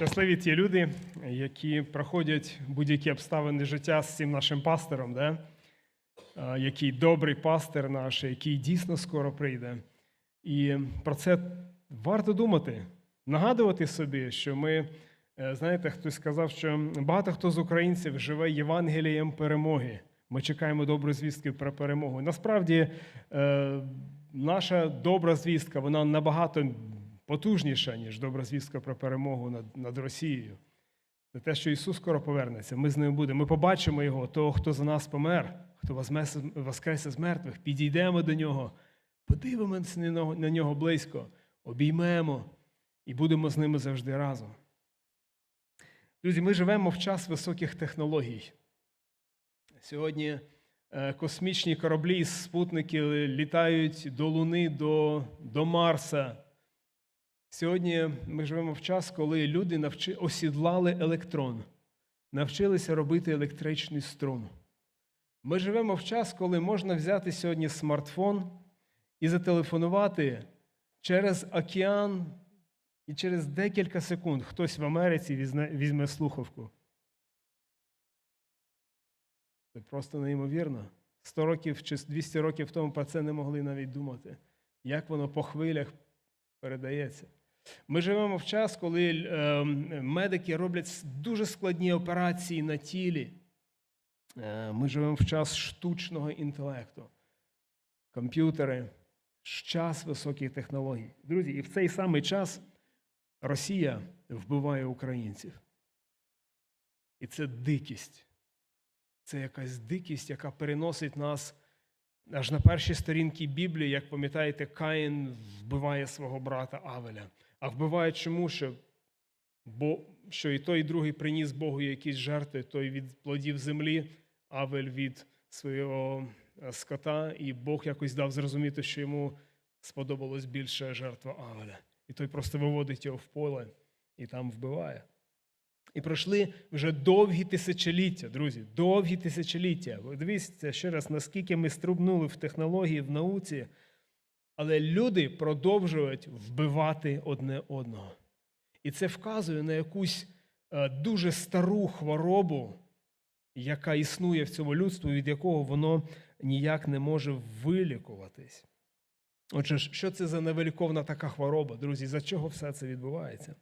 Щасливі ті люди, які проходять будь-які обставини життя з цим нашим пастором, да? Який добрий пастир наш, який дійсно скоро прийде. І про це варто думати, нагадувати собі, що ми, е, знаєте, хтось сказав, що багато хто з українців живе Євангелієм перемоги. Ми чекаємо доброї звістки про перемогу. Насправді, е, наша добра звістка, вона набагато потужніша, ніж добра звістка про перемогу над, над Росією. Це те, що Ісус скоро повернеться. Ми з ним будемо. Ми побачимо Його, того, хто за нас помер, хто воскресе з мертвих, підійдемо до нього, подивимося на нього- близько, обіймемо і будемо з ними завжди разом. Друзі, ми живемо в час високих технологій. Сьогодні е, космічні кораблі спутники літають до Луни, до, до Марса. Сьогодні ми живемо в час, коли люди навчи, осідлали електрон, навчилися робити електричний струм. Ми живемо в час, коли можна взяти сьогодні смартфон і зателефонувати через океан, і через декілька секунд хтось в Америці візьме, слухавку. Це просто неймовірно. 100 років чи 200 років тому про це не могли навіть думати. Як воно по хвилях передається. Ми живемо в час, коли е, медики роблять дуже складні операції на тілі. Е, ми живемо в час штучного інтелекту, комп'ютери, час високих технологій. Друзі, і в цей самий час Росія вбиває українців. І це дикість. Це якась дикість, яка переносить нас аж на перші сторінки Біблії, як пам'ятаєте, Каїн вбиває свого брата Авеля. А вбиває чому? Що, бо, що і той, і другий приніс Богу якісь жертви, той від плодів землі, Авель від свого е, скота, і Бог якось дав зрозуміти, що йому сподобалось більше жертва Авеля. І той просто виводить його в поле і там вбиває. І пройшли вже довгі тисячоліття, друзі, довгі тисячоліття. Дивіться ще раз, наскільки ми струбнули в технології, в науці, але люди продовжують вбивати одне одного. І це вказує на якусь е, дуже стару хворобу, яка існує в цьому людстві, від якого воно ніяк не може вилікуватись. Отже, що це за невеликовна така хвороба, друзі? За чого все це відбувається?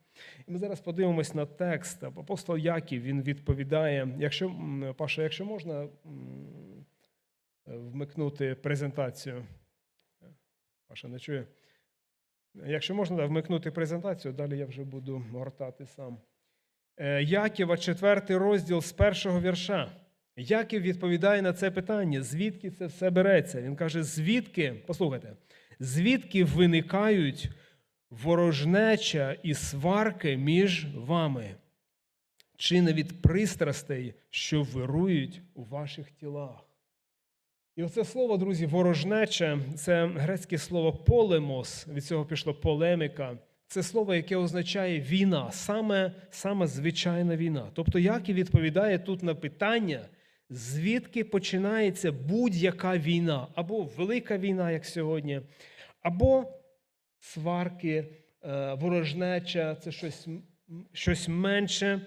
І ми зараз подивимось на текст. Апостол Яків він відповідає, якщо, Паша, якщо можна вмикнути презентацію. Паша не чує. Якщо можна вмикнути презентацію, далі я вже буду гортати сам. Е, Яківа, четвертий розділ з першого вірша. Яків відповідає на це питання, звідки це все береться. Він каже, звідки, послухайте, звідки виникають ворожнеча і сварки між вами, чи не від пристрастей, що вирують у ваших тілах. І оце слово, друзі, ворожнеча це грецьке слово полемос, від цього пішло полеміка. Це слово, яке означає війна, саме, саме звичайна війна. Тобто, як і відповідає тут на питання, звідки починається будь-яка війна, або велика війна, як сьогодні, або сварки, е, ворожнеча це щось, щось менше,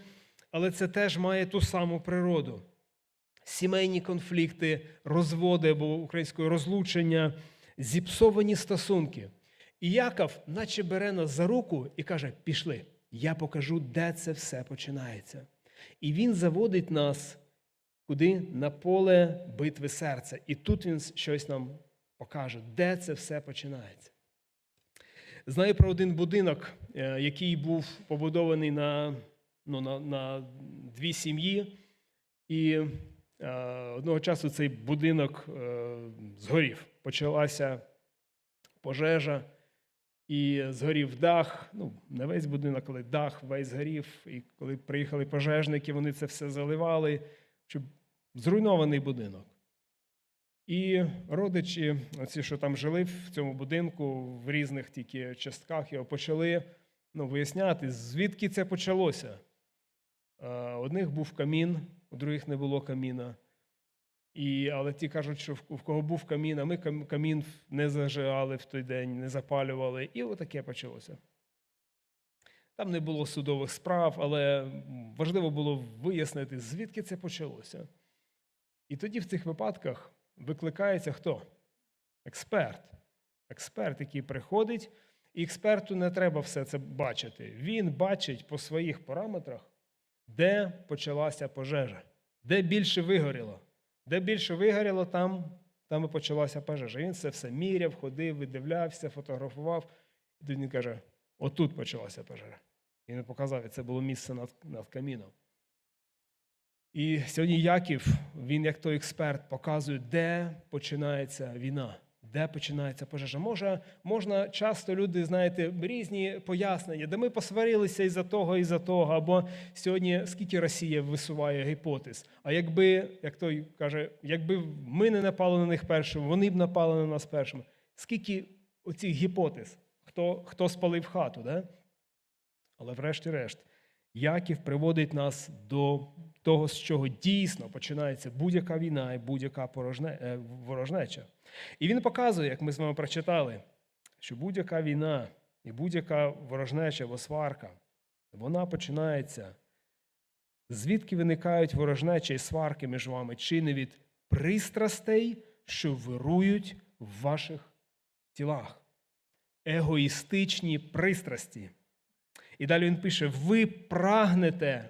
але це теж має ту саму природу. Сімейні конфлікти, розводи або українською розлучення, зіпсовані стосунки. І Яков, наче бере нас за руку і каже: Пішли, я покажу, де це все починається. І він заводить нас куди? На поле битви серця. І тут він щось нам покаже, де це все починається. Знаю про один будинок, е, який був побудований на, ну, на, на дві сім'ї, і одного часу цей будинок е, згорів. Почалася пожежа, і згорів дах. Ну, не весь будинок, але дах весь згорів. І коли приїхали пожежники, вони це все заливали, щоб зруйнований будинок. І родичі, оці, що там жили в цьому будинку, в різних тільки частках його почали ну, виясняти, звідки це почалося. Е, Одних був камін, у других не було каміна. І, але ті кажуть, що в кого був камін, а ми камін не зажигали в той день, не запалювали. І отаке почалося. Там не було судових справ, але важливо було вияснити, звідки це почалося. І тоді в цих випадках викликається хто? Експерт. Експерт, який приходить, і експерту не треба все це бачити. Він бачить по своїх параметрах, де почалася пожежа, де більше вигоріло. Де більше вигоріло, там, там і почалася пожежа. Він це все міряв, ходив, видивлявся, фотографував. І тоді він каже: отут почалася пожежа. Він показав, і це було місце над, над каміном. І сьогодні Яків, він, як той експерт, показує, де починається війна, де починається пожежа. Може, можна часто люди, знаєте, різні пояснення, де ми посварилися із-за того, із-за того, або сьогодні скільки Росія висуває гіпотез. А якби, як той каже, якби ми не напали на них першими, вони б напали на нас першими. Скільки оцих гіпотез, хто, хто спалив хату, да? Але врешті-решт, Яків приводить нас до того, з чого дійсно починається будь-яка війна і будь-яка е, ворожнеча. І він показує, як ми з вами прочитали, що будь-яка війна і будь-яка ворожнеча або сварка, вона починається. Звідки виникають ворожнеча і сварки між вами, чи не від пристрастей, що вирують в ваших тілах? Егоїстичні пристрасті. І далі він пише: ви прагнете,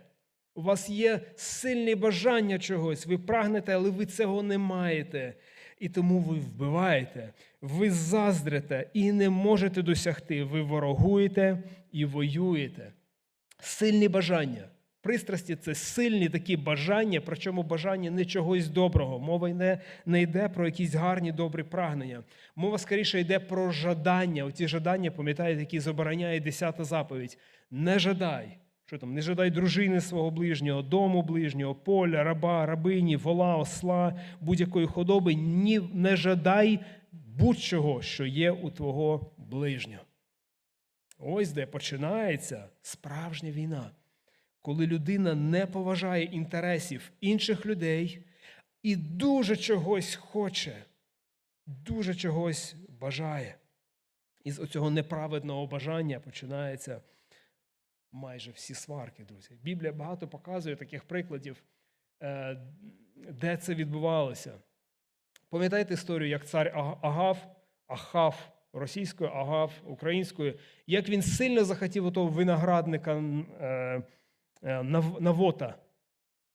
у вас є сильне бажання чогось, ви прагнете, але ви цього не маєте. І тому ви вбиваєте, ви заздрите і не можете досягти. Ви ворогуєте і воюєте. Сильні бажання. Пристрасті це сильні такі бажання, причому бажання не чогось доброго. Мова не, не йде про якісь гарні добрі прагнення. Мова скоріше йде про жадання. Оці жадання, пам'ятаєте, які забороняє 10 заповідь. Не жадай. Що там? Не жадай дружини свого ближнього, дому ближнього, поля, раба, рабині, вола, осла, будь-якої худоби. Ні, не жадай будь-чого, що є у твого ближнього. Ось де починається справжня війна, коли людина не поважає інтересів інших людей і дуже чогось хоче, дуже чогось бажає. І з оцього неправедного бажання починається майже всі сварки, друзі. Біблія багато показує таких прикладів, е, де це відбувалося. Пам'ятаєте історію, як цар Ага- Агав, Ахав російською, Агав українською, як він сильно захотів отого виноградника е, е, Нав- Навота.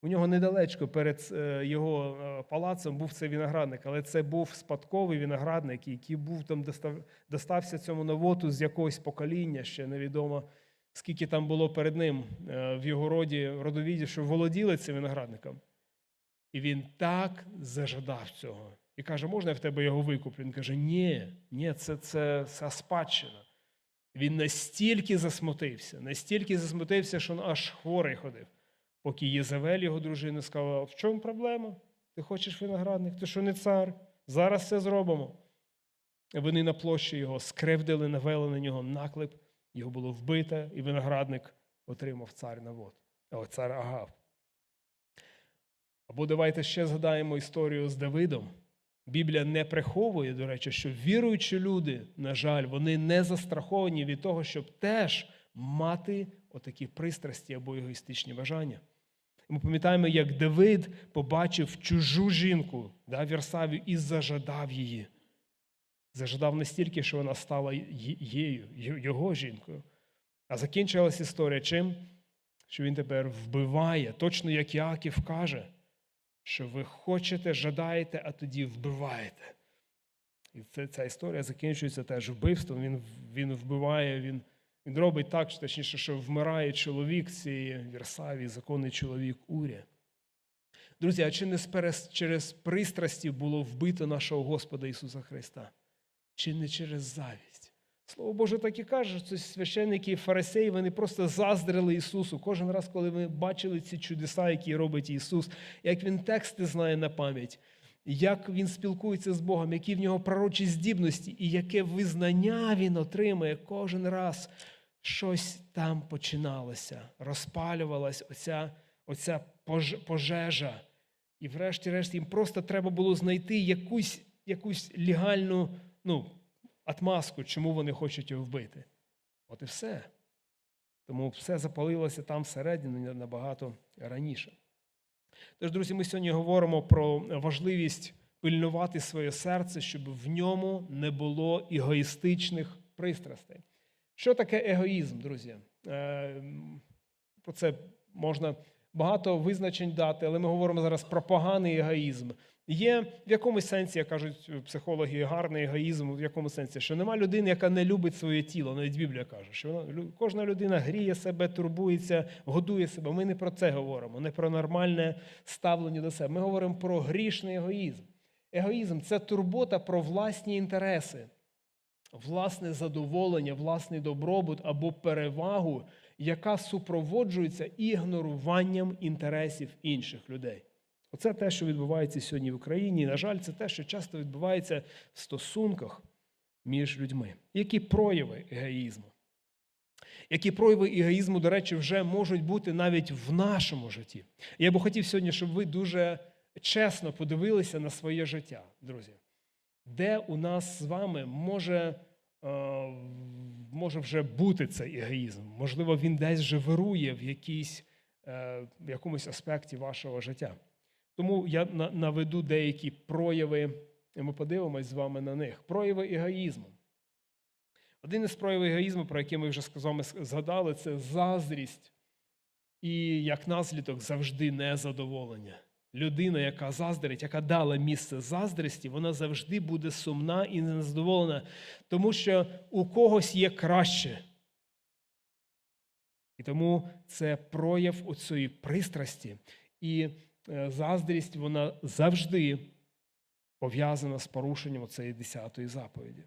У нього недалечко перед його палацом був цей виноградник, але це був спадковий виноградник, який був там достав, достався цьому навоту з якогось покоління, ще невідомо скільки там було перед ним е, в його роді родовіді, що володіли цим виноградником. І він так зажадав цього. І каже, можна я в тебе його викуплю? Він каже, ні, ні, це, це, це спадщина. Він настільки засмутився, настільки засмутився, що аж хворий ходив. Поки Єзавель, його дружина, сказала, в чому проблема? Ти хочеш виноградник? Ти що не цар? Зараз все зробимо. Вони на площі його скривдили, навели на нього наклеп, його було вбите, і виноградник отримав цар Навод, о, цар Агав. Або давайте ще згадаємо історію з Давидом. Біблія не приховує, до речі, що віруючі люди, на жаль, вони не застраховані від того, щоб теж мати отакі пристрасті або егоїстичні бажання. Ми пам'ятаємо, як Давид побачив чужу жінку да, Вірсавію і зажадав її. Зажадав настільки, що вона стала ї- їю, й- його жінкою. А закінчилась історія чим? Що він тепер вбиває, точно як Яків каже, що ви хочете, жадаєте, а тоді вбиваєте. І це, ця історія закінчується теж вбивством. Він, він вбиває, він, він робить так, точніше, що вмирає чоловік цієї Вірсавії, законний чоловік Уря. Друзі, а чи не через пристрасті було вбито нашого Господа Ісуса Христа? Чи не через завість? Слово Боже так і каже, що священники і фарисеї вони просто заздрили Ісусу. Кожен раз, коли ми бачили ці чудеса, які робить Ісус, як Він тексти знає на пам'ять, як Він спілкується з Богом, які в нього пророчі здібності, і яке визнання Він отримує кожен раз, щось там починалося, розпалювалась оця, оця пожежа. І врешті-решт їм просто треба було знайти якусь, якусь легальну ну, отмазку, чому вони хочуть його вбити. От і все. Тому все запалилося там всередині набагато раніше. Тож, друзі, ми сьогодні говоримо про важливість пильнувати своє серце, щоб в ньому не було егоїстичних пристрастей. Що таке егоїзм, друзі? Е, Про це можна багато визначень дати, але ми говоримо зараз про поганий егоїзм. Є в якомусь сенсі, як кажуть психологи, гарний егоїзм, в якому сенсі, що нема людини, яка не любить своє тіло. Навіть Біблія каже, що вона, кожна людина гріє себе, турбується, годує себе. Ми не про це говоримо, не про нормальне ставлення до себе. Ми говоримо про грішний егоїзм. Егоїзм це турбота про власні інтереси, власне задоволення, власний добробут або перевагу, яка супроводжується ігноруванням інтересів інших людей. Оце те, що відбувається сьогодні в Україні. І, на жаль, це те, що часто відбувається в стосунках між людьми. Які прояви егоїзму? Які прояви егоїзму, до речі, вже можуть бути навіть в нашому житті. Я би хотів сьогодні, щоб ви дуже чесно подивилися на своє життя, друзі. Де у нас з вами може, е, може вже бути цей егоїзм? Можливо, він десь вже вирує в, якійсь, е, в якомусь аспекті вашого життя. Тому я наведу деякі прояви, і ми подивимось з вами на них. Прояви егоїзму. Один із проявів егоїзму, про який ми вже згадали, це заздрість і як наслідок завжди незадоволення. Людина, яка заздрить, яка дала місце заздрості, вона завжди буде сумна і незадоволена, тому що у когось є краще. І тому це прояв оцієї пристрасті. І е, заздрість вона завжди пов'язана з порушенням цієї десятої заповіді.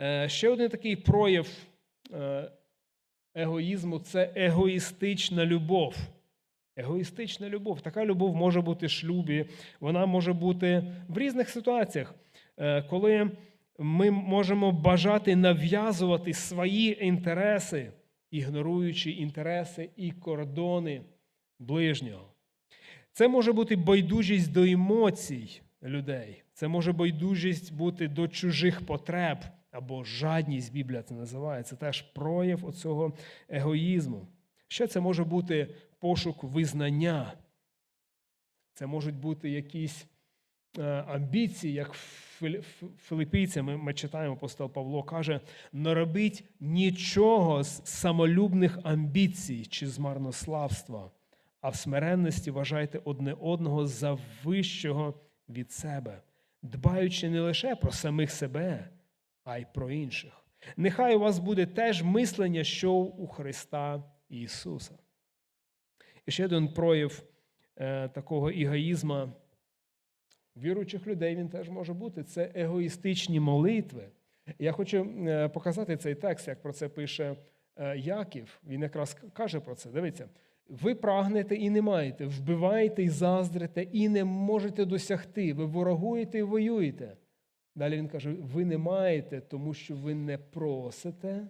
Е, Ще один такий прояв е, егоїзму це егоїстична любов. Егоїстична любов. Така любов може бути в шлюбі, вона може бути в різних ситуаціях, Е, коли ми можемо бажати нав'язувати свої інтереси, ігноруючи інтереси і кордони ближнього. Це може бути байдужість до емоцій людей. Це може байдужість бути до чужих потреб або жадність, Біблія це називає. Це теж прояв оцього егоїзму. Ще це може бути пошук визнання. Це можуть бути якісь е, амбіції, як Фили- Ф- филиппійцям ми, ми читаємо, апостол Павло каже: не робіть нічого з самолюбних амбіцій чи з марнославства, а в смиренності вважайте одне одного за вищого від себе, дбаючи не лише про самих себе, а й про інших. Нехай у вас буде теж мислення, що у Христа Ісуса. І ще один прояв е, такого егоїзма віруючих людей він теж може бути. Це егоїстичні молитви. Я хочу е, показати цей текст, як про це пише е, Яків. Він якраз каже про це. Дивіться, ви прагнете і не маєте, вбиваєте і заздрите, і не можете досягти. Ви ворогуєте і воюєте. Далі він каже: ви не маєте, тому що ви не просите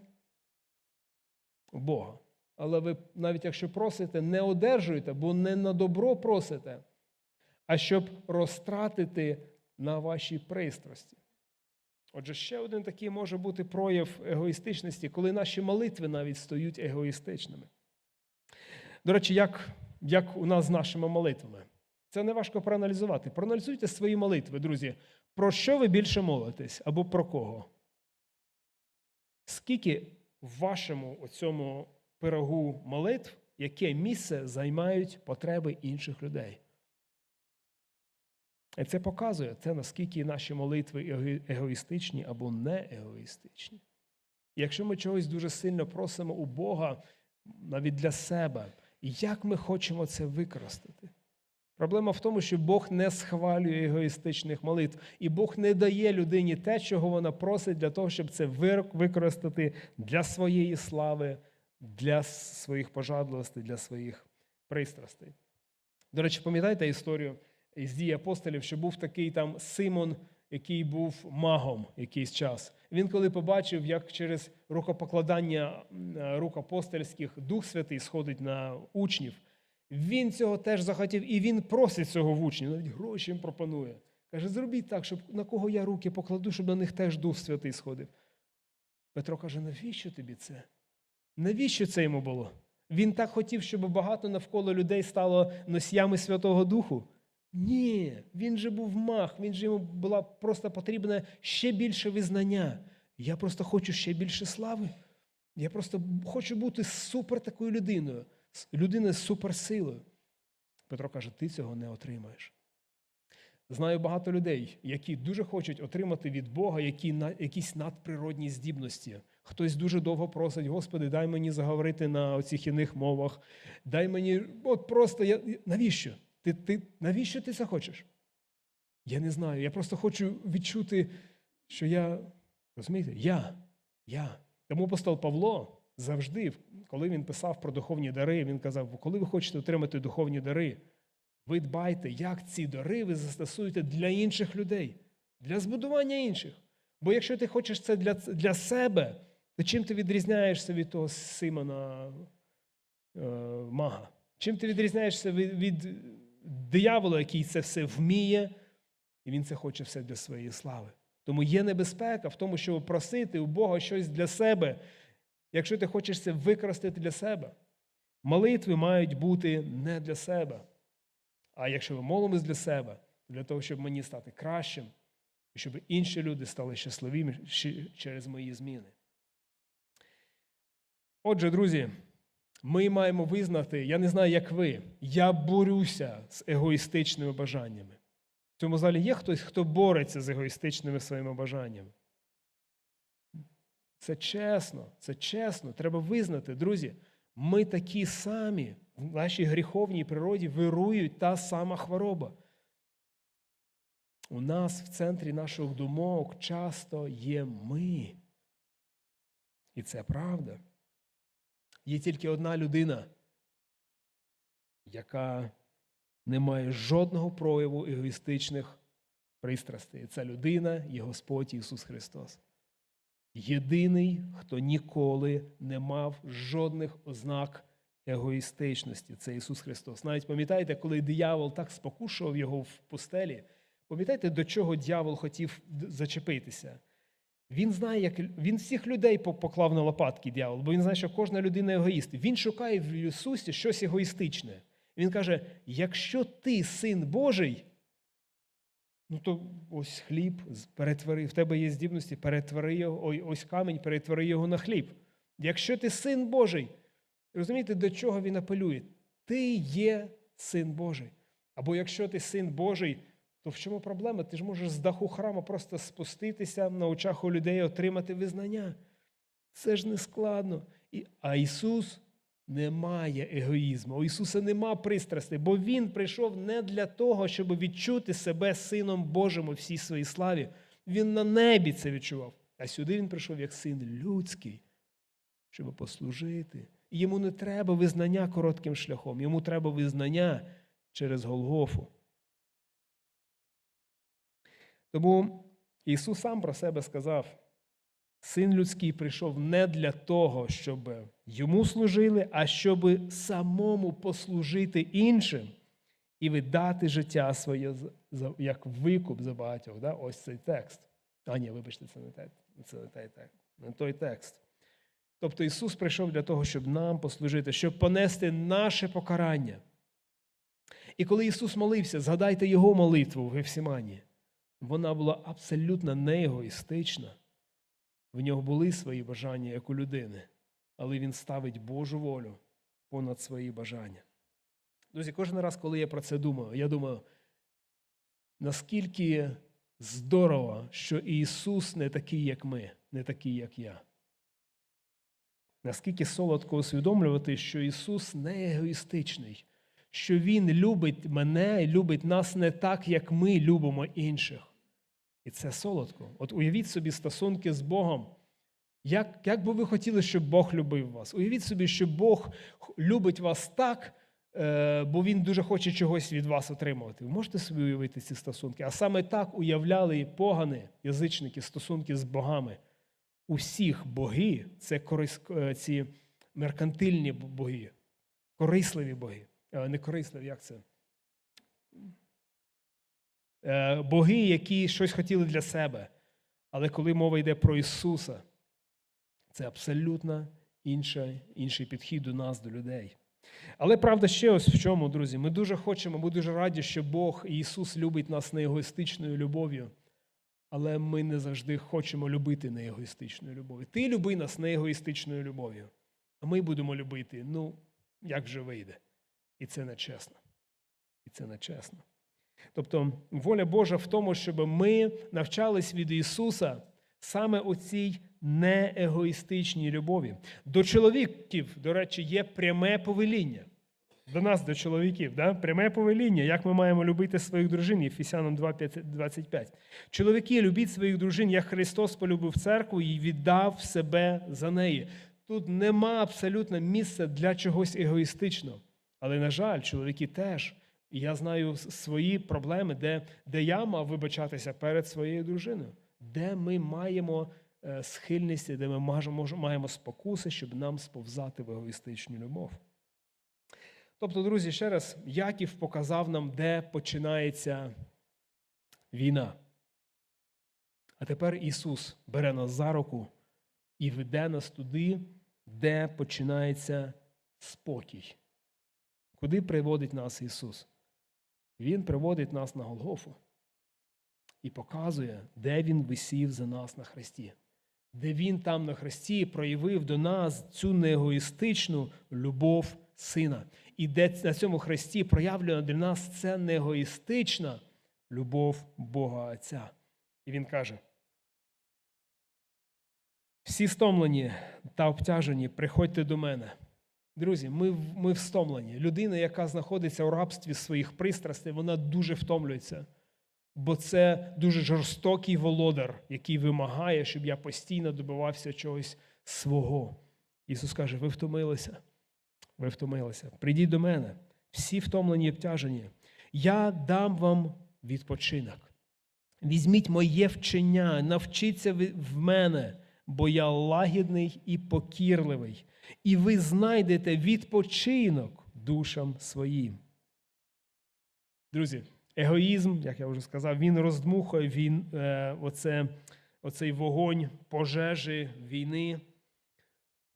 Бога. Але ви, навіть якщо просите, не одержуєте, бо не на добро просите, а щоб розтратити на ваші пристрасті. Отже, ще один такий може бути прояв егоїстичності, коли наші молитви навіть стають егоїстичними. До речі, як, як у нас з нашими молитвами? Це не важко проаналізувати. Проаналізуйте свої молитви, друзі. Про що ви більше молитесь або про кого? Скільки в вашому оцьому пирогу молитв, яке місце займають потреби інших людей? І це показує те, наскільки наші молитви егоїстичні або не егоїстичні. Якщо ми чогось дуже сильно просимо у Бога навіть для себе, як ми хочемо це використати? Проблема в тому, що Бог не схвалює егоїстичних молитв, і Бог не дає людині те, чого вона просить, для того, щоб це використати для своєї слави, для своїх пожадливостей, для своїх пристрастей. До речі, пам'ятаєте історію із дії апостолів, що був такий там Симон, який був магом якийсь час. Він, коли побачив, як через рукопокладання е, рук апостольських Дух Святий сходить на учнів, він цього теж захотів, і він просить цього в учнів, навіть гроші їм пропонує. Каже, зробіть так, щоб на кого я руки покладу, щоб на них теж Дух Святий сходив. Петро каже, навіщо тобі це? Навіщо це йому було? Він так хотів, щоб багато навколо людей стало носіями Святого Духу. Ні, він же був мах, він же йому була просто потрібне ще більше визнання. Я просто хочу ще більше слави. Я просто хочу бути супер такою людиною, людиною з суперсилою. Петро каже: ти цього не отримаєш. Знаю багато людей, які дуже хочуть отримати від Бога які, якісь надприродні здібності. Хтось дуже довго просить, Господи, дай мені заговорити на оцих іних мовах. Дай мені, от просто я. навіщо? Ти, ти, навіщо ти це хочеш? Я не знаю. Я просто хочу відчути, що я, розумієте, я, я. Тому апостол Павло завжди, коли він писав про духовні дари, він казав: коли ви хочете отримати духовні дари, ви дбайте, як ці дари ви застосуєте для інших людей, для збудування інших. Бо якщо ти хочеш це для, для себе, то чим ти відрізняєшся від того Симона е, Мага? Чим ти відрізняєшся від, від диявола, який це все вміє, і він це хоче все для своєї слави. Тому є небезпека в тому, щоб просити у Бога щось для себе, якщо ти хочеш це використати для себе. Молитви мають бути не для себе. А якщо ми молимось для себе, для того, щоб мені стати кращим, і щоб інші люди стали щасливими через мої зміни. Отже, друзі, ми маємо визнати, я не знаю, як ви, я борюся з егоїстичними бажаннями. В цьому залі є хтось, хто бореться з егоїстичними своїми бажаннями. Це чесно, це чесно. Треба визнати, друзі, ми такі самі. В нашій гріховній природі вирують та сама хвороба. У нас в центрі наших думок часто є ми. І це правда. Є тільки одна людина, яка не має жодного прояву егоїстичних пристрастей. Ця людина є Господь Ісус Христос. Єдиний, хто ніколи не мав жодних ознак егоїстичності. Це Ісус Христос. Навіть пам'ятаєте, коли диявол так спокушував його в пустелі, пам'ятаєте, до чого дьявол хотів зачепитися? Він знає, як він всіх людей поклав на лопатки дьявол, бо він знає, що кожна людина егоїст. Він шукає в Ісусі щось егоїстичне. Він каже: якщо ти син Божий, ну то ось хліб перетвори, в тебе є здібності, перетвори його, ось камінь, перетвори його на хліб. Якщо ти син Божий, розумієте, до чого він апелює? Ти є син Божий. Або якщо ти син Божий, то в чому проблема? Ти ж можеш з даху храму просто спуститися на очах у людей, отримати визнання. Це ж не складно. А Ісус не має егоїзму. У Ісуса нема пристрастей, бо Він прийшов не для того, щоб відчути себе Сином Божим у всій своїй славі. Він на небі це відчував. А сюди він прийшов як син людський, щоб послужити. Йому не треба визнання коротким шляхом, йому треба визнання через Голгофу. Тому Ісус сам про себе сказав: Син людський прийшов не для того, щоб йому служили, а щоб самому послужити іншим і видати життя своє як викуп за багатьох. Да? Ось цей текст. А ні, вибачте, це не той, це не той текст. Не той текст. Тобто Ісус прийшов для того, щоб нам послужити, щоб понести наше покарання. І коли Ісус молився, згадайте Його молитву в Гефсімані. Вона була абсолютно не егоїстична. В нього були свої бажання, як у людини, але він ставить Божу волю понад свої бажання. Друзі, кожен раз, коли я про це думаю, я думаю, наскільки здорово, що Ісус не такий, як ми, не такий, як я. Наскільки солодко усвідомлювати, що Ісус не егоїстичний, що Він любить мене і любить нас не так, як ми любимо інших. І це солодко. От уявіть собі стосунки з Богом. Як, як би ви хотіли, щоб Бог любив вас? Уявіть собі, що Бог любить вас так, е, бо Він дуже хоче чогось від вас отримувати. Ви можете собі уявити ці стосунки? А саме так уявляли і погани, язичники, стосунки з богами. Усіх боги це корис, е, ці меркантильні боги, корисливі боги. Е, Не корисливі, як це? Е, Боги, які щось хотіли для себе. Але коли мова йде про Ісуса, це абсолютно інша, інший підхід до нас, до людей. Але правда ще ось в чому, друзі. Ми дуже хочемо, ми дуже раді, що Бог і Ісус любить нас не егоїстичною любов'ю, але ми не завжди хочемо любити не егоїстичною любов'ю. Ти люби нас не егоїстичною любов'ю, а ми будемо любити, ну, як же вийде. І це нечесно. І це нечесно. Тобто, воля Божа в тому, щоб ми навчались від Ісуса саме у цій неегоїстичній любові. До чоловіків, до речі, є пряме повеління. До нас, до чоловіків, да? пряме повеління, як ми маємо любити своїх дружин, Єфесянам 2,25. Чоловіки, любіть своїх дружин, як Христос полюбив церкву і віддав себе за неї. Тут нема абсолютно місця для чогось егоїстичного. Але, на жаль, чоловіки теж. І я знаю свої проблеми, де, де я мав вибачатися перед своєю дружиною, де ми маємо е, схильність, де ми маємо спокуси, щоб нам сповзати в егоїстичну любов. Тобто, друзі, ще раз, Яків показав нам, де починається війна. А тепер Ісус бере нас за руку і веде нас туди, де починається спокій. Куди приводить нас Ісус? Він приводить нас на Голгофу і показує, де Він висів за нас на хресті, де Він там на хресті проявив до нас цю неегоїстичну любов Сина. І де на цьому хресті проявлена для нас це неегоїстична любов Бога Отця. І Він каже: всі стомлені та обтяжені, приходьте до мене. Друзі, ми ми встомлені. Людина, яка знаходиться у рабстві своїх пристрастей, вона дуже втомлюється. Бо це дуже жорстокий володар, який вимагає, щоб я постійно добивався чогось свого. Ісус каже: ви втомилися, ви втомилися. Прийдіть до мене, всі втомлені і обтяжені. Я дам вам відпочинок. Візьміть моє вчення, навчіться в мене, бо я лагідний і покірливий і ви знайдете відпочинок душам своїм. Друзі, егоїзм, як я вже сказав, він роздмухує він, е, оце, оцей вогонь пожежі, війни,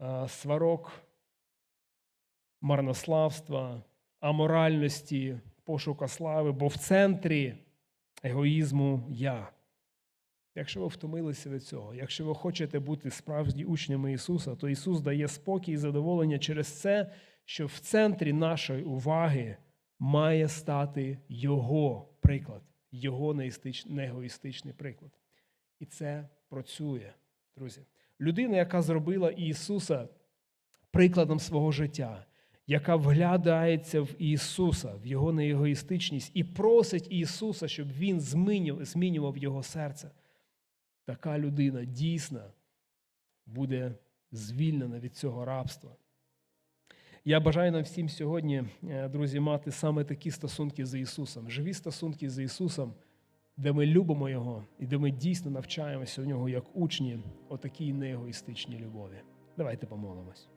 е, сварок, марнославства, аморальності, пошука слави, бо в центрі егоїзму я. Якщо ви втомилися від цього, якщо ви хочете бути справжні учнями Ісуса, то Ісус дає спокій і задоволення через це, що в центрі нашої уваги має стати Його приклад, Його неегоїстичний приклад. І це працює, друзі. Людина, яка зробила Ісуса прикладом свого життя, яка вглядається в Ісуса, в Його неегоїстичність і просить Ісуса, щоб Він змінював Його серце така людина дійсно буде звільнена від цього рабства. Я бажаю нам всім сьогодні, е, друзі, мати саме такі стосунки з Ісусом, живі стосунки з Ісусом, де ми любимо Його і де ми дійсно навчаємося в нього як учні отакій неегоїстичній любові. Давайте помолимось.